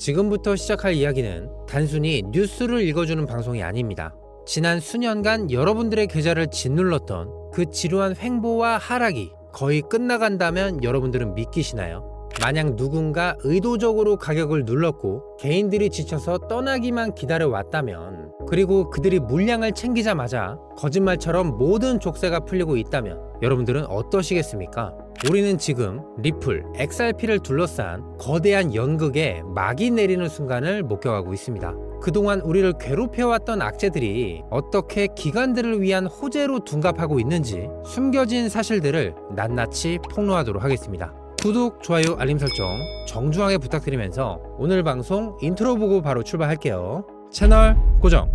지금부터 시작할 이야기는 단순히 뉴스를 읽어주는 방송이 아닙니다. 지난 수년간 여러분들의 계좌를 짓눌렀던 그 지루한 횡보와 하락이 거의 끝나간다면 여러분들은 믿기시나요? 만약 누군가 의도적으로 가격을 눌렀고 개인들이 지쳐서 떠나기만 기다려 왔다면 그리고 그들이 물량을 챙기자마자 거짓말처럼 모든 족쇄가 풀리고 있다면 여러분들은 어떠시겠습니까? 우리는 지금 리플, XRP를 둘러싼 거대한 연극에 막이 내리는 순간을 목격하고 있습니다. 그동안 우리를 괴롭혀왔던 악재들이 어떻게 기관들을 위한 호재로 둔갑하고 있는지 숨겨진 사실들을 낱낱이 폭로하도록 하겠습니다. 구독, 좋아요, 알림 설정 정중하게 부탁드리면서 오늘 방송 인트로 보고 바로 출발할게요. 채널 고정!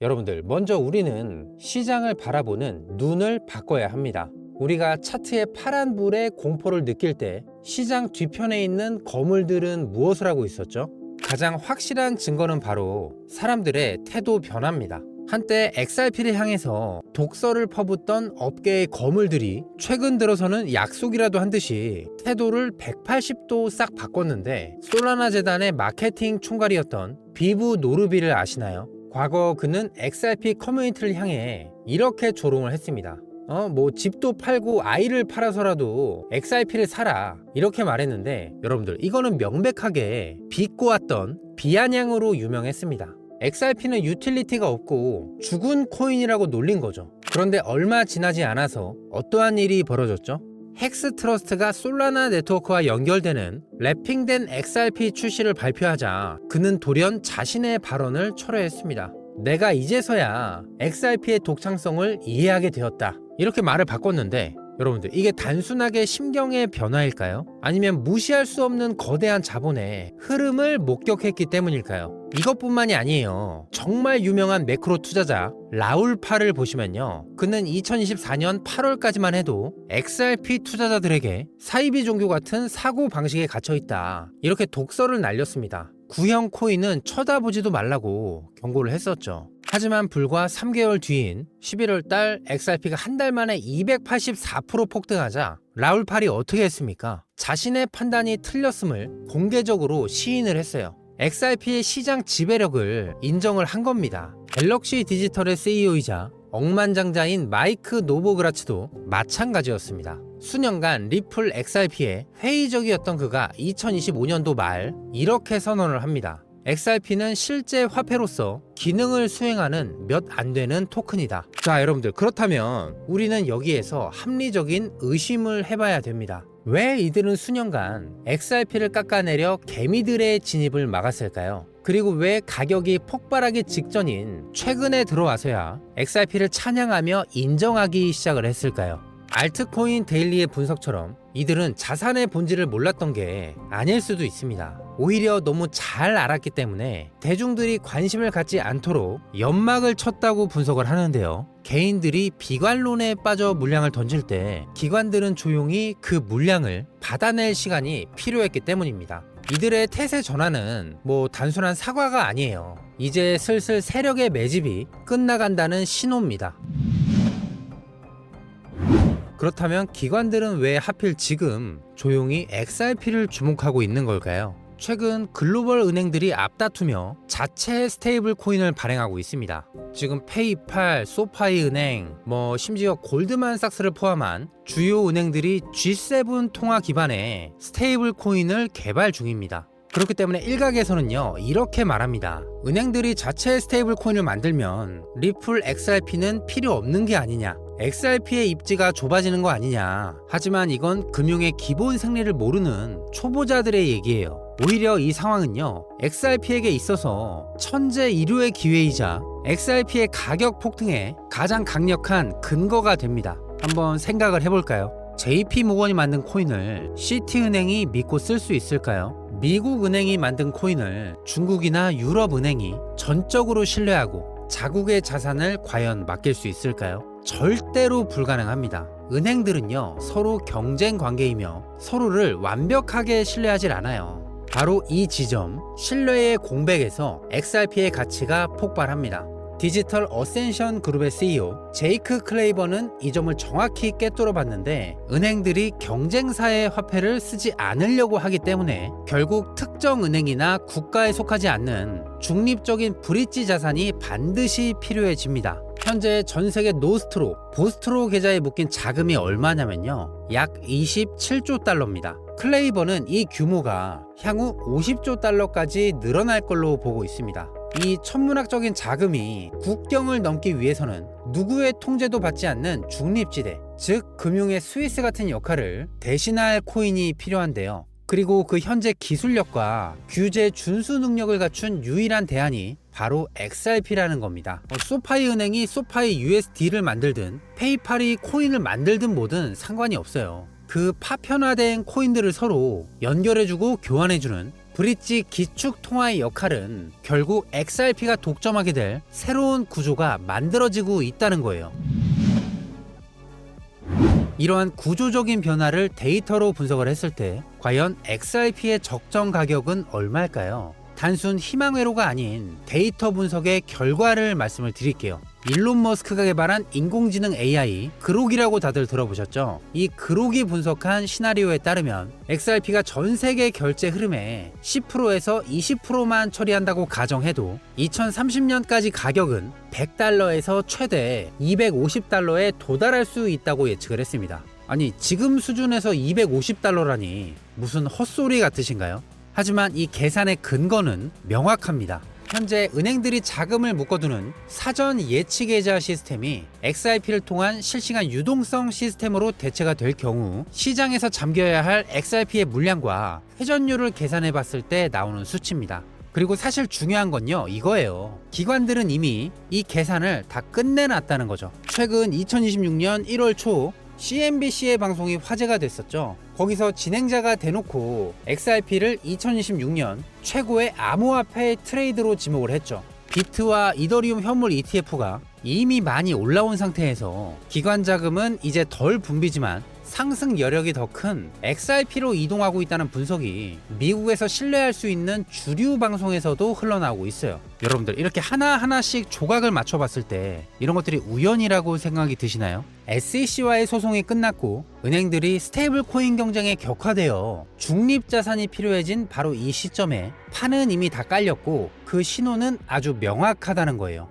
여러분들, 먼저 우리는 시장을 바라보는 눈을 바꿔야 합니다. 우리가 차트의 파란 불에 공포를 느낄 때 시장 뒤편에 있는 거물들은 무엇을 하고 있었죠? 가장 확실한 증거는 바로 사람들의 태도 변화입니다. 한때 XRP를 향해서 독서를 퍼붓던 업계의 거물들이 최근 들어서는 약속이라도 한 듯이 태도를 180도 싹 바꿨는데 솔라나 재단의 마케팅 총괄이었던 비브 노르비를 아시나요? 과거 그는 XRP 커뮤니티를 향해 이렇게 조롱을 했습니다. 어, 뭐 집도 팔고 아이를 팔아서라도 XRP를 사라 이렇게 말했는데 여러분들 이거는 명백하게 비꼬았던 비아냥으로 유명했습니다. XRP는 유틸리티가 없고 죽은 코인이라고 놀린 거죠. 그런데 얼마 지나지 않아서 어떠한 일이 벌어졌죠? 헥스 트러스트가 솔라나 네트워크와 연결되는 랩핑된 XRP 출시를 발표하자 그는 돌연 자신의 발언을 철회했습니다. 내가 이제서야 XRP의 독창성을 이해하게 되었다. 이렇게 말을 바꿨는데 여러분들 이게 단순하게 심경의 변화일까요? 아니면 무시할 수 없는 거대한 자본의 흐름을 목격했기 때문일까요? 이것뿐만이 아니에요. 정말 유명한 매크로 투자자 라울파를 보시면요. 그는 2024년 8월까지만 해도 XRP 투자자들에게 사이비 종교 같은 사고 방식에 갇혀 있다. 이렇게 독서를 날렸습니다. 구형 코인은 쳐다보지도 말라고 경고를 했었죠. 하지만 불과 3개월 뒤인 11월 달 XRP가 한 달 만에 284% 폭등하자 라울팔이 어떻게 했습니까? 자신의 판단이 틀렸음을 공개적으로 시인을 했어요. XRP의 시장 지배력을 인정을 한 겁니다. 갤럭시 디지털의 CEO이자 억만장자인 마이크 노보그라츠도 마찬가지였습니다. 수년간 리플 XRP에 회의적이었던 그가 2025년도 말 이렇게 선언을 합니다. XRP는 실제 화폐로서 기능을 수행하는 몇 안 되는 토큰이다. 자, 여러분들, 그렇다면 우리는 여기에서 합리적인 의심을 해봐야 됩니다. 왜 이들은 수년간 XRP를 깎아내려 개미들의 진입을 막았을까요? 그리고 왜 가격이 폭발하기 직전인 최근에 들어와서야 XRP를 찬양하며 인정하기 시작을 했을까요? 알트코인 데일리의 분석처럼 이들은 자산의 본질을 몰랐던 게 아닐 수도 있습니다. 오히려 너무 잘 알았기 때문에 대중들이 관심을 갖지 않도록 연막을 쳤다고 분석을 하는데요. 개인들이 비관론에 빠져 물량을 던질 때 기관들은 조용히 그 물량을 받아낼 시간이 필요했기 때문입니다. 이들의 태세 전환은 뭐 단순한 사과가 아니에요. 이제 슬슬 세력의 매집이 끝나간다는 신호입니다. 그렇다면 기관들은 왜 하필 지금 조용히 XRP를 주목하고 있는 걸까요? 최근 글로벌 은행들이 앞다투며 자체 스테이블 코인을 발행하고 있습니다. 지금 페이팔, 소파이 은행, 뭐 심지어 골드만삭스를 포함한 주요 은행들이 G7 통화 기반의 스테이블 코인을 개발 중입니다. 그렇기 때문에 일각에서는요 이렇게 말합니다. 은행들이 자체 스테이블 코인을 만들면 리플 XRP는 필요 없는 게 아니냐. XRP의 입지가 좁아지는 거 아니냐. 하지만 이건 금융의 기본 생리를 모르는 초보자들의 얘기예요. 오히려 이 상황은요, XRP에게 있어서 천재 이류의 기회이자 XRP의 가격 폭등에 가장 강력한 근거가 됩니다. 한번 생각을 해볼까요? JP 모건이 만든 코인을 시티은행이 믿고 쓸 수 있을까요? 미국 은행이 만든 코인을 중국이나 유럽 은행이 전적으로 신뢰하고 자국의 자산을 과연 맡길 수 있을까요? 절대로 불가능합니다. 은행들은요, 서로 경쟁 관계이며 서로를 완벽하게 신뢰하질 않아요. 바로 이 지점 신뢰의 공백에서 XRP의 가치가 폭발합니다. 디지털 어센션 그룹의 CEO 제이크 클레이버는 이 점을 정확히 꿰뚫어 봤는데 은행들이 경쟁사의 화폐를 쓰지 않으려고 하기 때문에 결국 특정 은행이나 국가에 속하지 않는 중립적인 브릿지 자산이 반드시 필요해집니다. 현재 전 세계 노스트로, 보스트로 계좌에 묶인 자금이 얼마냐면요. 약 27조 달러입니다. 클레이버는 이 규모가 향후 50조 달러까지 늘어날 걸로 보고 있습니다. 이 천문학적인 자금이 국경을 넘기 위해서는 누구의 통제도 받지 않는 중립지대, 즉 금융의 스위스 같은 역할을 대신할 코인이 필요한데요. 그리고 그 현재 기술력과 규제 준수 능력을 갖춘 유일한 대안이 바로 XRP라는 겁니다. 어, 소파이 은행이 소파이 USD를 만들든 페이팔이 코인을 만들든 뭐든 상관이 없어요. 그 파편화된 코인들을 서로 연결해주고 교환해주는 브릿지 기축 통화의 역할은 결국 XRP가 독점하게 될 새로운 구조가 만들어지고 있다는 거예요. 이러한 구조적인 변화를 데이터로 분석을 했을 때 과연 XRP의 적정 가격은 얼마일까요? 단순 희망 회로가 아닌 데이터 분석의 결과를 말씀을 드릴게요. 일론 머스크가 개발한 인공지능 AI 그록이라고 다들 들어보셨죠? 이 그록이 분석한 시나리오에 따르면 XRP가 전 세계 결제 흐름의 10%에서 20%만 처리한다고 가정해도 2030년까지 가격은 100달러에서 최대 250달러에 도달할 수 있다고 예측을 했습니다. 아니 지금 수준에서 250달러라니 무슨 헛소리 같으신가요? 하지만 이 계산의 근거는 명확합니다. 현재 은행들이 자금을 묶어두는 사전 예치 계좌 시스템이 XRP를 통한 실시간 유동성 시스템으로 대체가 될 경우 시장에서 잠겨야 할 XRP의 물량과 회전율을 계산해 봤을 때 나오는 수치입니다. 그리고 사실 중요한 건요 이거예요 기관들은 이미 이 계산을 다 끝내놨다는 거죠 최근 2026년 1월 초 CNBC의 방송이 화제가 됐었죠. 거기서 진행자가 대놓고 XRP를 2026년 최고의 암호화폐 트레이드로 지목을 했죠. 비트와 이더리움 현물 ETF가 이미 많이 올라온 상태에서 기관 자금은 이제 덜 붐비지만 상승 여력이 더 큰 XRP로 이동하고 있다는 분석이 미국에서 신뢰할 수 있는 주류 방송에서도 흘러나오고 있어요. 여러분들 이렇게 하나하나씩 조각을 맞춰봤을 때 이런 것들이 우연이라고 생각이 드시나요? SEC와의 소송이 끝났고 은행들이 스테이블 코인 경쟁에 격화되어 중립 자산이 필요해진 바로 이 시점에 판은 이미 다 깔렸고 그 신호는 아주 명확하다는 거예요.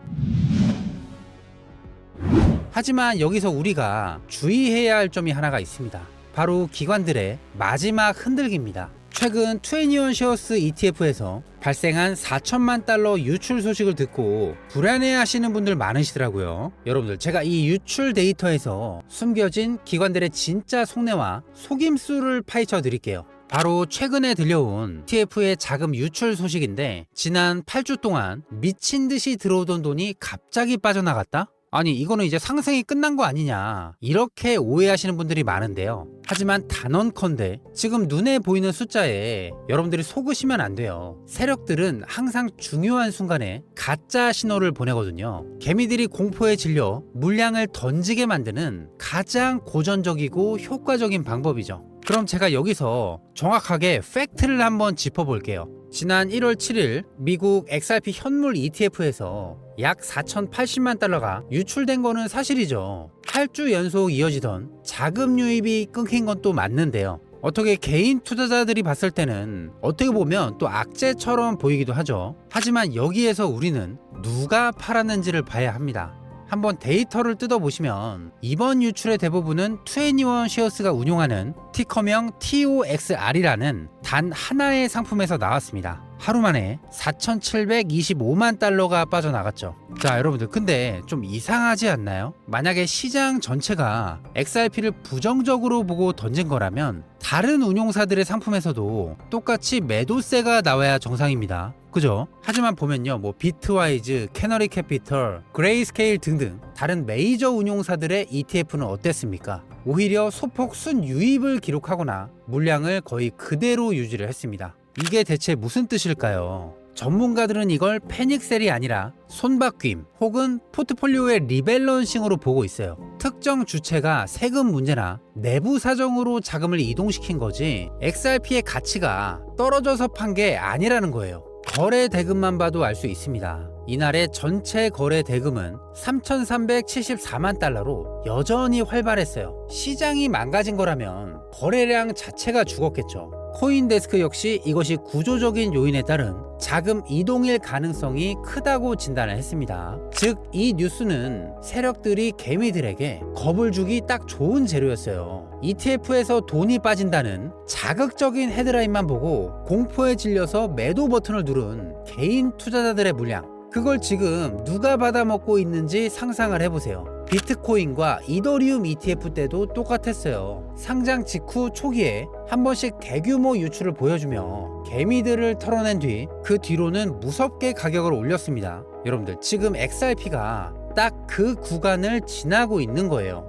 하지만 여기서 우리가 주의해야 할 점이 하나가 있습니다. 바로 기관들의 마지막 흔들기입니다. 최근 21 쉐어스 ETF에서 발생한 4천만 달러 유출 소식을 듣고 불안해 하시는 분들 많으시더라고요. 여러분들, 제가 이 유출 데이터에서 숨겨진 기관들의 진짜 속내와 속임수를 파헤쳐 드릴게요. 바로 최근에 들려온 TF의 자금 유출 소식인데 지난 8주 동안 미친 듯이 들어오던 돈이 갑자기 빠져나갔다? 아니 이거는 이제 상승이 끝난 거 아니냐. 이렇게 오해하시는 분들이 많은데요. 하지만 단언컨대 지금 눈에 보이는 숫자에 여러분들이 속으시면 안 돼요. 세력들은 항상 중요한 순간에 가짜 신호를 보내거든요. 개미들이 공포에 질려 물량을 던지게 만드는 가장 고전적이고 효과적인 방법이죠. 그럼 제가 여기서 정확하게 팩트를 한번 짚어볼게요 지난 1월 7일 미국 XRP 현물 ETF에서 약 4,080만 달러가 유출된 거는 사실이죠. 8주 연속 이어지던 자금 유입이 끊긴 건 또 맞는데요. 어떻게 개인 투자자들이 봤을 때는 어떻게 보면 또 악재처럼 보이기도 하죠. 하지만 여기에서 우리는 누가 팔았는지를 봐야 합니다. 한번 데이터를 뜯어보시면 이번 유출의 대부분은 21 쉐어스가 운용하는 티커명 TOXR이라는 단 하나의 상품에서 나왔습니다. 하루 만에 4,725만 달러가 빠져나갔죠. 자, 여러분들, 근데 좀 이상하지 않나요? 만약에 시장 전체가 XRP를 부정적으로 보고 던진 거라면 다른 운용사들의 상품에서도 똑같이 매도세가 나와야 정상입니다. 그죠? 하지만 보면요, 뭐 비트와이즈, 캐너리 캐피털, 그레이스케일 등등 다른 메이저 운용사들의 ETF는 어땠습니까? 오히려 소폭 순유입을 기록하거나 물량을 거의 그대로 유지를 했습니다. 이게 대체 무슨 뜻일까요? 전문가들은 이걸 패닉셀이 아니라 손바뀜 혹은 포트폴리오의 리밸런싱으로 보고 있어요. 특정 주체가 세금 문제나 내부 사정으로 자금을 이동시킨 거지 XRP의 가치가 떨어져서 판 게 아니라는 거예요. 거래 대금만 봐도 알 수 있습니다. 이날의 전체 거래 대금은 3,374만 달러로 여전히 활발했어요. 시장이 망가진 거라면 거래량 자체가 죽었겠죠. 코인데스크 역시 이것이 구조적인 요인에 따른 자금 이동일 가능성이 크다고 진단을 했습니다. 즉, 이 뉴스는 세력들이 개미들에게 겁을 주기 딱 좋은 재료였어요. ETF에서 돈이 빠진다는 자극적인 헤드라인만 보고 공포에 질려서 매도 버튼을 누른 개인 투자자들의 물량. 그걸 지금 누가 받아먹고 있는지 상상을 해보세요. 비트코인과 이더리움 ETF 때도 똑같았어요. 상장 직후 초기에 한 번씩 대규모 유출을 보여주며 개미들을 털어낸 뒤 그 뒤로는 무섭게 가격을 올렸습니다. 여러분들 지금 XRP가 딱 그 구간을 지나고 있는 거예요.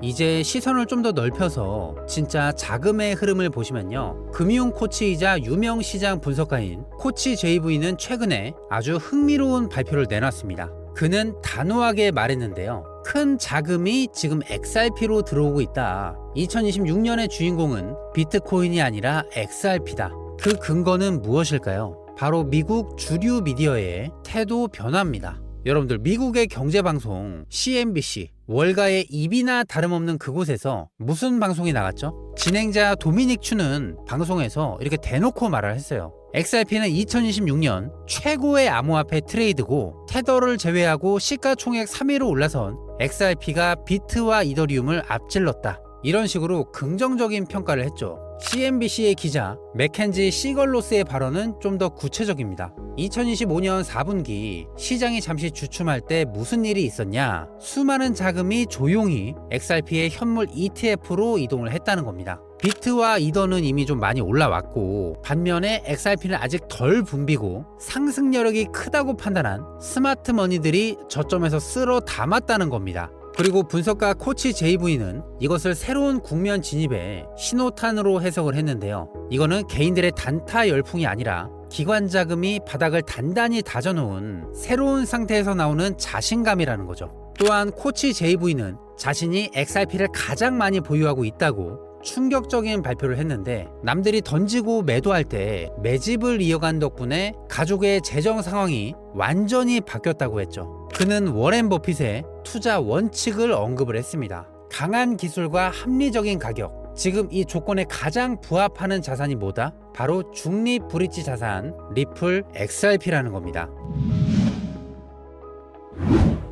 이제 시선을 좀 더 넓혀서 진짜 자금의 흐름을 보시면요. 금융 코치이자 유명 시장 분석가인 코치 JV는 최근에 아주 흥미로운 발표를 내놨습니다. 그는 단호하게 말했는데요. 큰 자금이 지금 XRP로 들어오고 있다. 2026년의 주인공은 비트코인이 아니라 XRP다. 그 근거는 무엇일까요? 바로 미국 주류 미디어의 태도 변화입니다. 여러분들 미국의 경제 방송 CNBC 월가의 입이나 다름없는 그곳에서 무슨 방송이 나갔죠? 진행자 도미닉 추는 방송에서 이렇게 대놓고 말을 했어요. XRP는 2026년 최고의 암호화폐 트레이드고 테더를 제외하고 시가총액 3위로 올라선 XRP가 비트와 이더리움을 앞질렀다. 이런 식으로 긍정적인 평가를 했죠. CNBC의 기자 맥켄지 시걸로스의 발언은 좀 더 구체적입니다. 2025년 4분기 시장이 잠시 주춤할 때 무슨 일이 있었냐? 수많은 자금이 조용히 XRP의 현물 ETF로 이동을 했다는 겁니다. 비트와 이더는 이미 좀 많이 올라왔고 반면에 XRP는 아직 덜 붐비고 상승 여력이 크다고 판단한 스마트 머니들이 저점에서 쓸어 담았다는 겁니다. 그리고 분석가 코치 JV는 이것을 새로운 국면 진입의 신호탄으로 해석을 했는데요. 이거는 개인들의 단타 열풍이 아니라 기관 자금이 바닥을 단단히 다져놓은 새로운 상태에서 나오는 자신감이라는 거죠. 또한 코치 JV는 자신이 XRP를 가장 많이 보유하고 있다고 충격적인 발표를 했는데 남들이 던지고 매도할 때 매집을 이어간 덕분에 가족의 재정 상황이 완전히 바뀌었다고 했죠. 그는 워렌 버핏의 투자 원칙을 언급을 했습니다. 강한 기술과 합리적인 가격. 지금 이 조건에 가장 부합하는 자산이 뭐다? 바로 중립 브릿지 자산 리플 XRP라는 겁니다.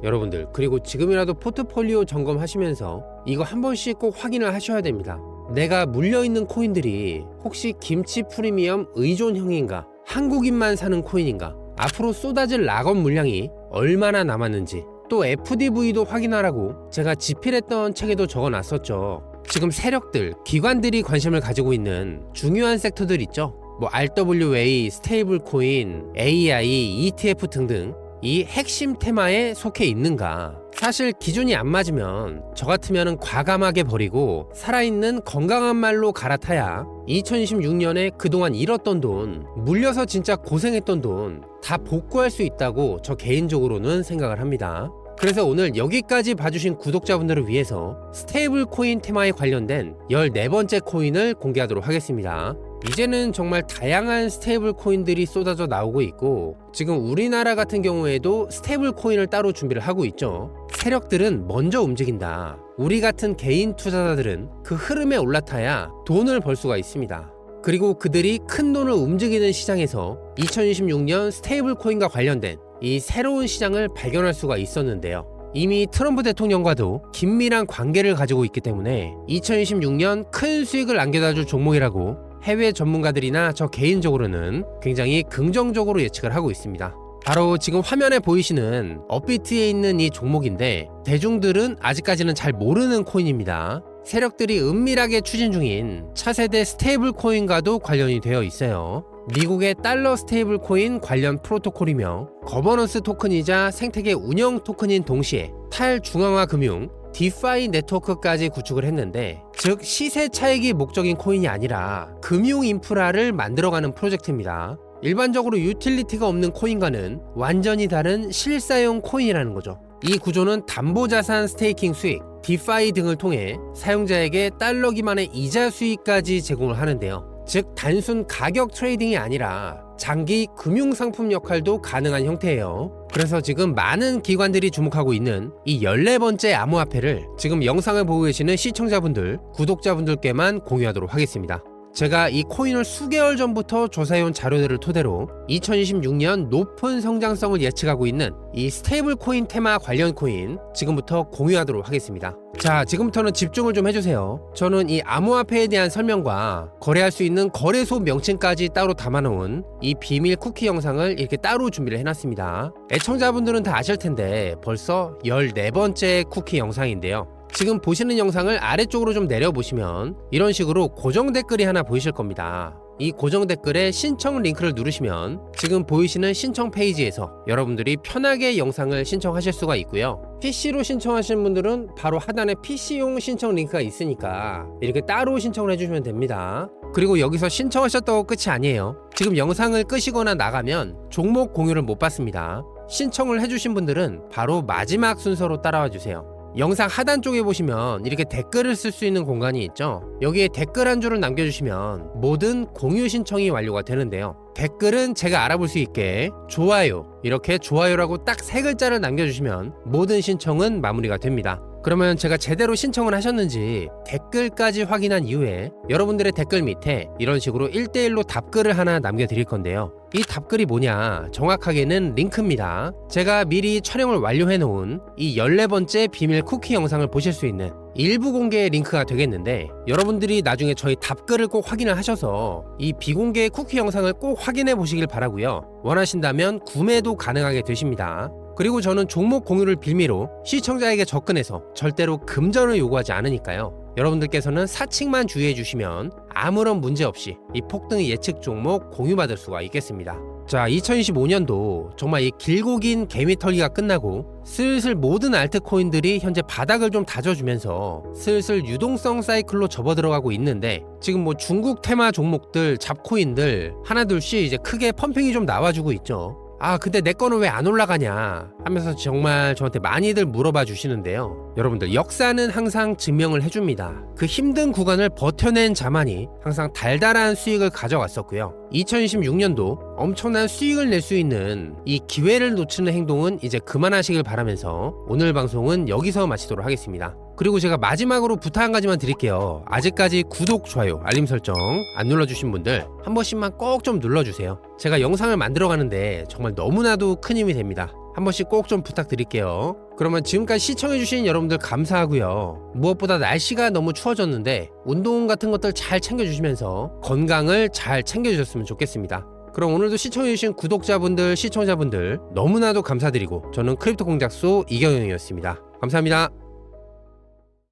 여러분들 그리고 지금이라도 포트폴리오 점검하시면서 이거 한 번씩 꼭 확인을 하셔야 됩니다. 내가 물려있는 코인들이 혹시 김치 프리미엄 의존형인가? 한국인만 사는 코인인가? 앞으로 쏟아질 락업 물량이 얼마나 남았는지 또 FDV도 확인하라고 제가 집필했던 책에도 적어놨었죠. 지금 세력들, 기관들이 관심을 가지고 있는 중요한 섹터들 있죠. 뭐 RWA, 스테이블 코인, AI, ETF 등등 이 핵심 테마에 속해 있는가? 사실 기준이 안 맞으면 저 같으면 과감하게 버리고 살아있는 건강한 말로 갈아타야 2026년에 그동안 잃었던 돈, 물려서 진짜 고생했던 돈 다 복구할 수 있다고 저 개인적으로는 생각을 합니다. 그래서 오늘 여기까지 봐주신 구독자분들을 위해서 스테이블 코인 테마에 관련된 14번째 코인을 공개하도록 하겠습니다. 이제는 정말 다양한 스테이블 코인들이 쏟아져 나오고 있고 지금 우리나라 같은 경우에도 스테이블 코인을 따로 준비를 하고 있죠. 세력들은 먼저 움직인다. 우리 같은 개인 투자자들은 그 흐름에 올라타야 돈을 벌 수가 있습니다. 그리고 그들이 큰 돈을 움직이는 시장에서 2026년 스테이블 코인과 관련된 이 새로운 시장을 발견할 수가 있었는데요. 이미 트럼프 대통령과도 긴밀한 관계를 가지고 있기 때문에 2026년 큰 수익을 안겨다 줄 종목이라고 해외 전문가들이나 저 개인적으로는 굉장히 긍정적으로 예측을 하고 있습니다. 바로 지금 화면에 보이시는 업비트에 있는 이 종목인데 대중들은 아직까지는 잘 모르는 코인입니다. 세력들이 은밀하게 추진 중인 차세대 스테이블 코인과도 관련이 되어 있어요. 미국의 달러 스테이블 코인 관련 프로토콜이며 거버넌스 토큰이자 생태계 운영 토큰인 동시에 탈중앙화 금융 디파이 네트워크까지 구축을 했는데 즉 시세 차익이 목적인 코인이 아니라 금융 인프라를 만들어가는 프로젝트입니다. 일반적으로 유틸리티가 없는 코인과는 완전히 다른 실사용 코인이라는 거죠. 이 구조는 담보자산 스테이킹 수익, 디파이 등을 통해 사용자에게 달러 기만의 이자 수익까지 제공을 하는데요. 즉 단순 가격 트레이딩이 아니라 장기 금융 상품 역할도 가능한 형태예요. 그래서 지금 많은 기관들이 주목하고 있는 이 14번째 암호화폐를 지금 영상을 보고 계시는 시청자분들, 구독자분들께만 공유하도록 하겠습니다. 제가 이 코인을 수개월 전부터 조사해온 자료들을 토대로 2026년 높은 성장성을 예측하고 있는 이 스테이블 코인 테마 관련 코인 지금부터 공유하도록 하겠습니다. 자, 지금부터는 집중을 좀 해주세요. 저는 이 암호화폐에 대한 설명과 거래할 수 있는 거래소 명칭까지 따로 담아놓은 이 비밀 쿠키 영상을 이렇게 따로 준비를 해놨습니다. 애청자분들은 다 아실 텐데 벌써 14번째 쿠키 영상인데요. 지금 보시는 영상을 아래쪽으로 좀 내려보시면 이런 식으로 고정 댓글이 하나 보이실 겁니다. 이 고정 댓글에 신청 링크를 누르시면 지금 보이시는 신청 페이지에서 여러분들이 편하게 영상을 신청하실 수가 있고요. PC로 신청하시는 분들은 바로 하단에 PC용 신청 링크가 있으니까 이렇게 따로 신청을 해주시면 됩니다. 그리고 여기서 신청하셨다고 끝이 아니에요. 지금 영상을 끄시거나 나가면 종목 공유를 못 받습니다. 신청을 해주신 분들은 바로 마지막 순서로 따라와 주세요. 영상 하단 쪽에 보시면 이렇게 댓글을 쓸 수 있는 공간이 있죠. 여기에 댓글 한 줄을 남겨주시면 모든 공유 신청이 완료가 되는데요. 댓글은 제가 알아볼 수 있게 좋아요 이렇게 좋아요라고 딱 세 글자를 남겨주시면 모든 신청은 마무리가 됩니다. 그러면 제가 제대로 신청을 하셨는지 댓글까지 확인한 이후에 여러분들의 댓글 밑에 이런 식으로 1대1로 답글을 하나 남겨드릴 건데요. 이 답글이 뭐냐? 정확하게는 링크입니다. 제가 미리 촬영을 완료해 놓은 이 14번째 비밀 쿠키 영상을 보실 수 있는 일부 공개 링크가 되겠는데 여러분들이 나중에 저희 답글을 꼭 확인을 하셔서 이 비공개 쿠키 영상을 꼭 확인해 보시길 바라고요. 원하신다면 구매도 가능하게 되십니다. 그리고 저는 종목 공유를 빌미로 시청자에게 접근해서 절대로 금전을 요구하지 않으니까요. 여러분들께서는 사칭만 주의해 주시면 아무런 문제 없이 이 폭등 예측 종목 공유받을 수가 있겠습니다. 자, 2025년도 정말 이 길고 긴 개미 털기가 끝나고 슬슬 모든 알트코인들이 현재 바닥을 좀 다져주면서 슬슬 유동성 사이클로 접어 들어가고 있는데 지금 뭐 중국 테마 종목들, 잡코인들 하나둘씩 이제 크게 펌핑이 좀 나와주고 있죠. 아, 근데 내 거는 왜 안 올라가냐 하면서 정말 저한테 많이들 물어봐 주시는데요. 여러분들, 역사는 항상 증명을 해줍니다. 그 힘든 구간을 버텨낸 자만이 항상 달달한 수익을 가져왔었고요. 2026년도 엄청난 수익을 낼 수 있는 이 기회를 놓치는 행동은 이제 그만하시길 바라면서 오늘 방송은 여기서 마치도록 하겠습니다. 그리고 제가 마지막으로 부탁 한 가지만 드릴게요. 아직까지 구독, 좋아요, 알림 설정 안 눌러주신 분들 한 번씩만 꼭 좀 눌러주세요. 제가 영상을 만들어 가는데 정말 너무나도 큰 힘이 됩니다. 한 번씩 꼭 좀 부탁드릴게요. 그러면 지금까지 시청해주신 여러분들 감사하고요. 무엇보다 날씨가 너무 추워졌는데 운동 같은 것들 잘 챙겨주시면서 건강을 잘 챙겨주셨으면 좋겠습니다. 그럼 오늘도 시청해주신 구독자분들, 시청자분들 너무나도 감사드리고 저는 크립토 공작소 이경영이었습니다. 감사합니다.